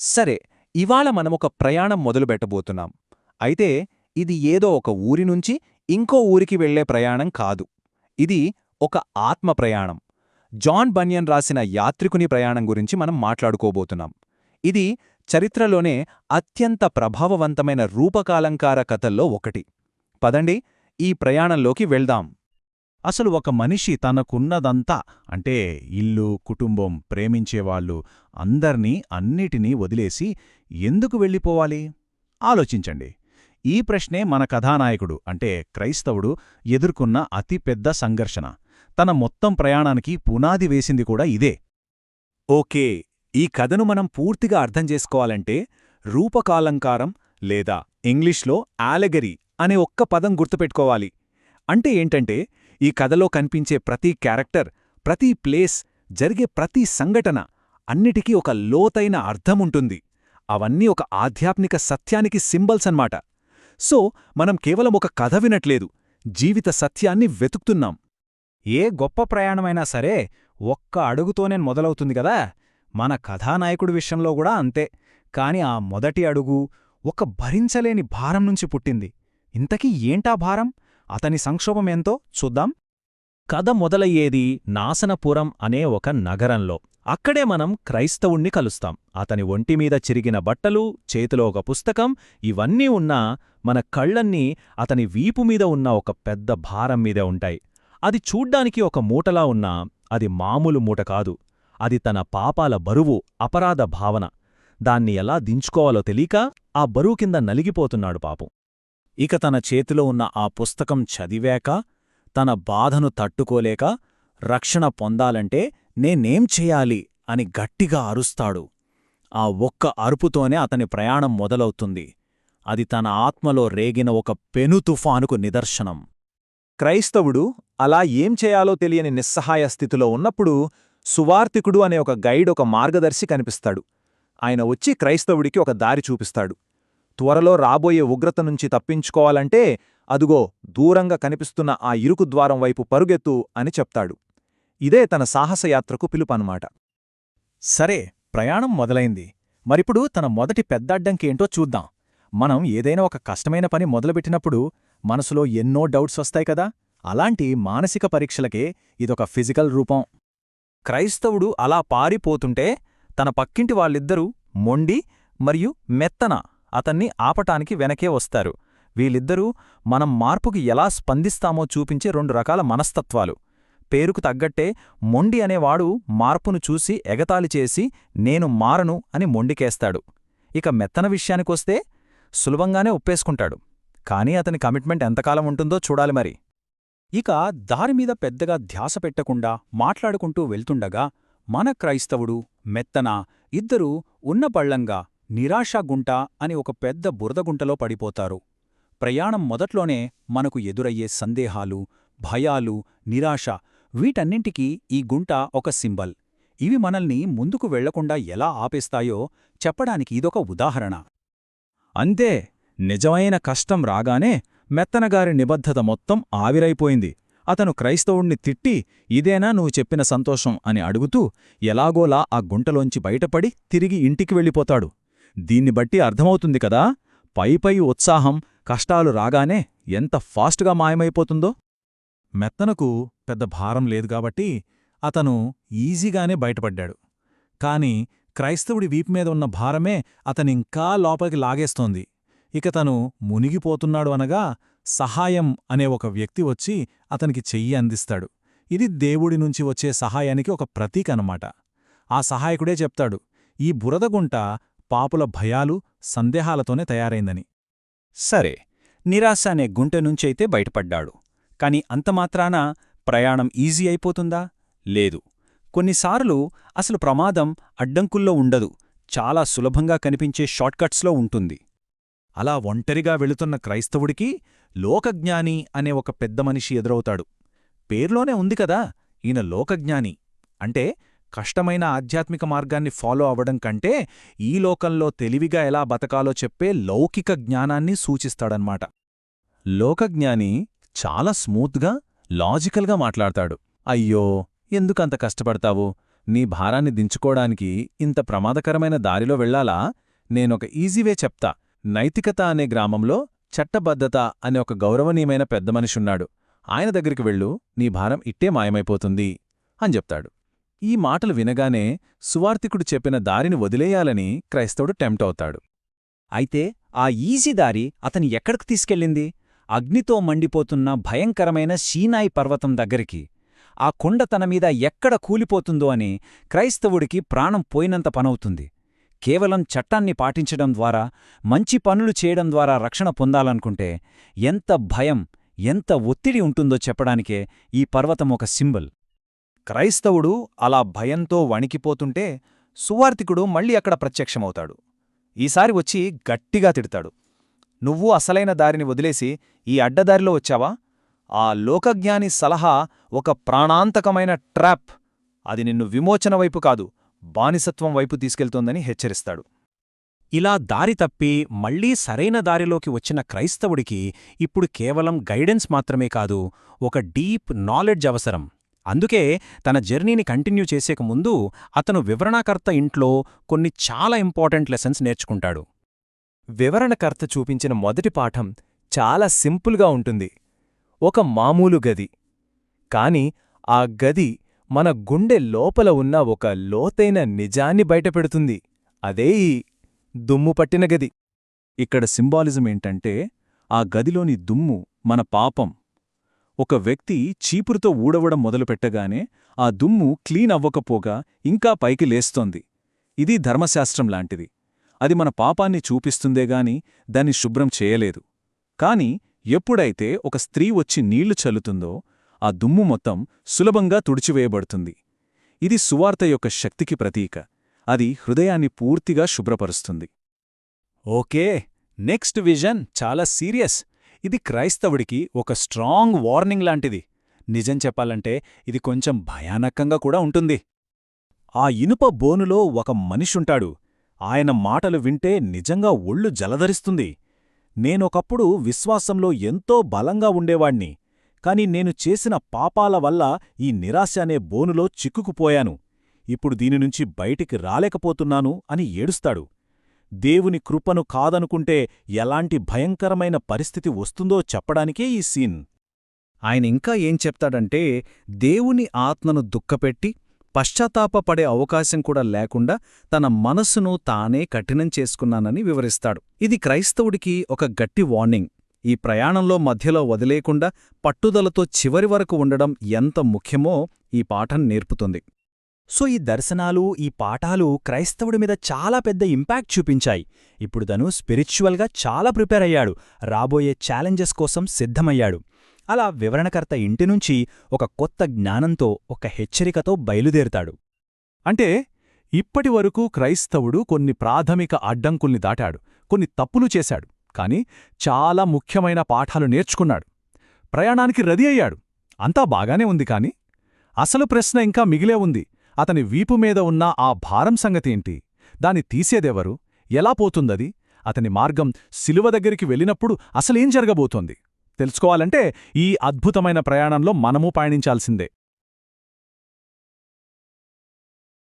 సరే ఇవాళ మనమొక ప్రయాణం మొదలుపెట్టబోతున్నాం. అయితే ఇది ఏదో ఒక ఊరి నుంచి ఇంకో ఊరికి వెళ్ళే ప్రయాణం కాదు. ఇది ఒక ఆత్మ ప్రయాణం. జాన్ బన్యన్ రాసిన యాత్రికుని ప్రయాణం గురించి మనం మాట్లాడుకోబోతున్నాం. ఇది చరిత్రలోనే అత్యంత ప్రభావవంతమైన రూపకాలంకార కథల్లో ఒకటి. పదండి ఈ ప్రయాణంలోకి వెళ్దాం. అసలు ఒక మనిషి తనకున్నదంతా అంటే ఇల్లు కుటుంబం ప్రేమించేవాళ్ళు అందర్నీ అన్నిటినీ వదిలేసి ఎందుకు వెళ్ళిపోవాలి? ఆలోచించండి. ఈ ప్రశ్నే మన కథానాయకుడు అంటే క్రైస్తవుడు ఎదుర్కొన్న అతిపెద్ద సంఘర్షణ. తన మొత్తం ప్రయాణానికి పునాది వేసింది కూడా ఇదే. ఓకే ఈ కథను మనం పూర్తిగా అర్థం చేసుకోవాలంటే రూపకాలంకారం లేదా ఇంగ్లీష్లో ఆలెగరీ అనే ఒక్క పదం గుర్తుపెట్టుకోవాలి. అంటే ఏంటంటే ఈ కథలో కనిపించే ప్రతి క్యారెక్టర్ ప్రతి ప్లేస్ జరిగే ప్రతి సంఘటన అన్నిటికీ ఒక లోతైన అర్థముంటుంది. అవన్నీ ఒక ఆధ్యాత్మిక సత్యానికి సింబల్స్ అన్నమాట. సో మనం కేవలం ఒక కథ వినట్లేదు జీవిత సత్యాన్ని వెతుకుతున్నాం. ఏ గొప్ప ప్రయాణమైనా సరే ఒక్క అడుగుతోనే మొదలవుతుంది కదా? మన కథానాయకుడి విషయంలో కూడా అంతే. కాని ఆ మొదటి అడుగు ఒక భరించలేని భారం నుంచి పుట్టింది. ఇంతకీ ఏంటా భారం? అతని సంక్షోభమేంతో చూద్దాం. కథ మొదలయ్యేది నాసనపురం అనే ఒక నగరంలో. అక్కడే మనం క్రైస్తవుణ్ణి కలుస్తాం. అతని ఒంటిమీద చిరిగిన బట్టలు చేతిలో ఒక పుస్తకం ఇవన్నీ ఉన్నా మన కళ్ళన్నీ అతని వీపుమీద ఉన్న ఒక పెద్ద భారం మీదే ఉంటాయి. అది చూడ్డానికి ఒక మూటలా ఉన్నా అది మామూలు మూట కాదు. అది తన పాపాల బరువు అపరాధ భావన. దాన్ని ఎలా దించుకోవాలో తెలియక ఆ బరువు కింద నలిగిపోతున్నాడు పాపం. ఇక తన చేతిలో ఉన్న ఆ పుస్తకం చదివాక తన బాధను తట్టుకోలేక రక్షణ పొందాలంటే నేనేం చెయ్యాలి అని గట్టిగా అరుస్తాడు. ఆ ఒక్క అరుపుతోనే అతని ప్రయాణం మొదలవుతుంది. అది తన ఆత్మలో రేగిన ఒక పెను తుఫానుకు నిదర్శనం. క్రైస్తవుడు అలా ఏం చేయాలో తెలియని నిస్సహాయ స్థితిలో ఉన్నప్పుడు సువార్తికుడు అనే ఒక గైడ్ ఒక మార్గదర్శి కనిపిస్తాడు. ఆయన వచ్చి క్రైస్తవుడికి ఒక దారి చూపిస్తాడు. త్వరలో రాబోయే ఉగ్రత నుంచి తప్పించుకోవాలంటే అదుగో దూరంగా కనిపిస్తున్న ఆ ఇరుకు ద్వారం వైపు పరుగెత్తు అని చెప్తాడు. ఇదే తన సాహసయాత్రకు పిలుపనమాట సరే ప్రయాణం మొదలైంది. మరిప్పుడు తన మొదటి పెద్దడ్డంకేంటో చూద్దాం. మనం ఏదైనా ఒక కష్టమైన పని మొదలుపెట్టినప్పుడు మనసులో ఎన్నో డౌట్స్ వస్తాయి కదా? అలాంటి మానసిక పరీక్షలకే ఇదొక ఫిజికల్ రూపం. క్రైస్తవుడు అలా పారిపోతుంటే తన పక్కింటి వాళ్ళిద్దరూ మొండి మరియు మెత్తన అతన్ని ఆపటానికి వెనకే వస్తారు. వీళ్ళిద్దరూ మనం మార్పుకి ఎలా స్పందిస్తామో చూపించే రెండు రకాల మనస్తత్వాలు. పేరుకు తగ్గట్టే మొండి అనేవాడు మార్పును చూసి ఎగతాళి చేసి నేను మారను అని మొండికేస్తాడు. ఇక మెత్తన విషయానికొస్తే సులభంగానే ఒప్పేసుకుంటాడు. కానీ అతని కమిట్మెంట్ ఎంతకాలం ఉంటుందో చూడాలి మరి. ఇక దారిమీద పెద్దగా ధ్యాస పెట్టకుండా మాట్లాడుకుంటూ వెళ్తుండగా మన క్రైస్తవుడు మెత్తన ఇద్దరూ ఉన్నపళ్ళంగా నిరాశాగుంట అని ఒక పెద్ద బురదగుంటలో పడిపోతారు. ప్రయాణం మొదట్లోనే మనకు ఎదురయ్యే సందేహాలు భయాలు నిరాశ వీటన్నింటికీ ఈ గుంట ఒక సింబల్. ఇవి మనల్ని ముందుకు వెళ్ళకుండా ఎలా ఆపేస్తాయో చెప్పడానికి ఇదొక ఉదాహరణ. అంతే నిజమైన కష్టం రాగానే మెత్తనగారి నిబద్ధత మొత్తం ఆవిరైపోయింది. అతను క్రైస్తవుణ్ణి తిట్టి ఇదేనా నువ్వు చెప్పిన సంతోషం? అని అడుగుతూ ఎలాగోలా ఆ గుంటలోంచి బయటపడి తిరిగి ఇంటికి వెళ్ళిపోతాడు. దీన్ని బట్టి అర్థమవుతుంది కదా? పైపై ఉత్సాహం కష్టాలు రాగానే ఎంత ఫాస్ట్గా మాయమైపోతుందో? మెత్తనకు పెద్ద భారం లేదు కాబట్టి అతను ఈజీగానే బయటపడ్డాడు. కాని క్రైస్తవుడి వీపుమీద ఉన్న భారమే అతనింకా లోపలికి లాగేస్తోంది. ఇక తను మునిగిపోతున్నాడు అనగా సహాయం అనే ఒక వ్యక్తి వచ్చి అతనికి చెయ్యి అందిస్తాడు. ఇది దేవుడి నుంచి వచ్చే సహాయానికి ఒక ప్రతీక అనమాట ఆ సహాయకుడే చెప్తాడు ఈ బురదగుంట పాపుల భయాలు సందేహాలతోనే తయారైందని. సరే నిరాశ అనే గుంటె నుంచైతే బయటపడ్డాడు. కాని అంతమాత్రాన ప్రయాణం ఈజీ అయిపోతుందా? లేదు. కొన్నిసార్లు అసలు ప్రమాదం అడ్డంకుల్లో ఉండదు. చాలా సులభంగా కనిపించే షార్ట్కట్స్లో ఉంటుంది. అలా ఒంటరిగా వెళుతున్న క్రైస్తవుడికి లోకజ్ఞాని అనే ఒక పెద్ద మనిషి ఎదురవుతాడు. పేర్లోనే ఉంది కదా ఈయన లోకజ్ఞాని. అంటే కష్టమైన ఆధ్యాత్మిక మార్గాన్ని ఫాలో అవ్వడం కంటే ఈ లోకంలో తెలివిగా ఎలా బతకాలో చెప్పే లౌకిక జ్ఞానాన్ని సూచిస్తాడన్మాట లోకజ్ఞాని చాలా స్మూత్గా లాజికల్గా మాట్లాడతాడు. అయ్యో ఎందుకంత కష్టపడతావు? నీ భారాన్ని దించుకోడానికి ఇంత ప్రమాదకరమైన దారిలో వెళ్ళాలా? నేనొక ఈజీవే చెప్తా. నైతికత అనే గ్రామంలో చట్టబద్ధత అనే ఒక గౌరవనీయమైన పెద్ద మనిషున్నాడు. ఆయన దగ్గరికి వెళ్ళు నీ భారం ఇట్టే మాయమైపోతుంది అని చెప్తాడు. ఈ మాటలు వినగానే సువార్తికుడు చెప్పిన దారిని వదిలేయాలని క్రైస్తవుడు టెంప్ట్ అవుతాడు. అయితే ఆ ఈజీ దారి అతని ఎక్కడికి తీసుకెళ్ళింది? అగ్నితో మండిపోతున్న భయంకరమైన సీనాయి పర్వతం దగ్గరికి. ఆ కొండ తన మీద ఎక్కడ కూలిపోతుందో అని క్రైస్తవుడికి ప్రాణం పోయినంత పనవుతుంది. కేవలం చట్టాన్ని పాటించడం ద్వారా మంచి పనులు చేయడం ద్వారా రక్షణ పొందాలనుకుంటే ఎంత భయం ఎంత ఒత్తిడి ఉంటుందో చెప్పడానికే ఈ పర్వతం ఒక సింబల్. క్రైస్తవుడు అలా భయంతో వణికిపోతుంటే సువార్తికుడు మళ్ళీ అక్కడ ప్రత్యక్షమవుతాడు. ఈసారి వచ్చి గట్టిగా తిడతాడు. నువ్వు అసలైన దారిని వదిలేసి ఈ అడ్డదారిలో వచ్చావా? ఆ లోకజ్ఞాని సలహా ఒక ప్రాణాంతకమైన ట్రాప్. అది నిన్ను విమోచన వైపు కాదు బానిసత్వం వైపు తీసుకెళ్తోందని హెచ్చరిస్తాడు. ఇలా దారి తప్పి మళ్ళీ సరైన దారిలోకి వచ్చిన క్రైస్తవుడికి ఇప్పుడు కేవలం గైడెన్స్ మాత్రమే కాదు ఒక డీప్ నాలెడ్జ్ అవసరం. అందుకే తన జర్నీని కంటిన్యూ చేసేక ముందు అతను వివరణాకర్త ఇంట్లో కొన్ని చాలా ఇంపార్టెంట్ లెసన్స్ నేర్చుకుంటాడు. వివరణకర్త చూపించిన మొదటి పాఠం చాలా సింపుల్గా ఉంటుంది. ఒక మామూలు గది. కాని ఆ గది మన గుండె లోపల ఉన్న ఒక లోతైన నిజాన్ని బయటపెడుతుంది. అదే ఈ దుమ్ము పట్టిన గది. ఇక్కడ సింబాలిజం ఏంటంటే ఆ గదిలోని దుమ్ము మన పాపం. ఒక వ్యక్తి చీపురుతో ఊడవడం మొదలుపెట్టగానే ఆ దుమ్ము క్లీన్ అవ్వకపోగా ఇంకా పైకి లేస్తోంది. ఇది ధర్మశాస్త్రం లాంటిది. అది మన పాపాన్ని చూపిస్తుందేగాని దాన్ని శుభ్రం చేయలేదు. కాని ఎప్పుడైతే ఒక స్త్రీ వచ్చి నీళ్ళు చల్లుతుందో ఆ దుమ్ము మొత్తం సులభంగా తుడిచివేయబడుతుంది. ఇది సువార్త యొక్క శక్తికి ప్రతీక. అది హృదయాన్ని పూర్తిగా శుభ్రపరుస్తుంది. ఓకే నెక్స్ట్ విజన్ చాలా సీరియస్. ఇది క్రైస్తవుడికి ఒక స్ట్రాంగ్ వార్నింగ్ లాంటిది. నిజం చెప్పాలంటే ఇది కొంచెం భయానకంగా కూడా ఉంటుంది. ఆ ఇనుప బోనులో ఒక మనిషుంటాడు. ఆయన మాటలు వింటే నిజంగా ఒళ్ళు జలధరిస్తుంది. నేనొకప్పుడు విశ్వాసంలో ఎంతో బలంగా ఉండేవాణ్ణి. కాని నేను చేసిన పాపాల వల్ల ఈ నిరాశ అనే బోనులో చిక్కుకుపోయాను. ఇప్పుడు దీనినుంచి బయటికి రాలేకపోతున్నాను అని ఏడుస్తాడు. దేవుని కృపను కాదనుకుంటే ఎలాంటి భయంకరమైన పరిస్థితి వస్తుందో చెప్పడానికే ఈ సీన్. ఆయన ఇంకా ఏం చెప్తాడంటే దేవుని ఆత్మను దుఃఖపెట్టి పశ్చాత్తాపపడే అవకాశం కూడా లేకుండా తన మనస్సును తానే కఠినం చేసుకున్నానని వివరిస్తాడు. ఇది క్రైస్తవుడికి ఒక గట్టి వార్నింగ్. ఈ ప్రయాణంలో మధ్యలో వదిలేకుండా పట్టుదలతో చివరి వరకు ఉండడం ఎంత ముఖ్యమో ఈ పాఠం నేర్పుతుంది. సో ఈ దర్శనాలు ఈ పాఠాలు క్రైస్తవుడి మీద చాలా పెద్ద ఇంపాక్ట్ చూపించాయి. ఇప్పుడు తను స్పిరిచువల్గా చాలా ప్రిపేర్ అయ్యాడు. రాబోయే ఛాలెంజెస్ కోసం సిద్ధమయ్యాడు. అలా వివరణకర్త ఇంటి నుంచి ఒక కొత్త జ్ఞానంతో ఒక హెచ్చరికతో బయలుదేరుతాడు. అంటే ఇప్పటివరకు క్రైస్తవుడు కొన్ని ప్రాథమిక అడ్డంకుల్ని దాటాడు కొన్ని తప్పులు చేశాడు కాని చాలా ముఖ్యమైన పాఠాలు నేర్చుకున్నాడు. ప్రయాణానికి రెడీ అయ్యాడు. అంతా బాగానే ఉంది కాని అసలు ప్రశ్న ఇంకా మిగిలే ఉంది. అతని వీపు మీద ఉన్న ఆ భారం సంగతేంటి? దాన్ని తీసేదెవరు? ఎలా పోతుందది? అతని మార్గం శిలువ దగ్గరికి వెళ్ళినప్పుడు అసలేం జరగబోతోంది? తెలుసుకోవాలంటే ఈ అద్భుతమైన ప్రయాణంలో మనమూ పయనించాల్సిందే.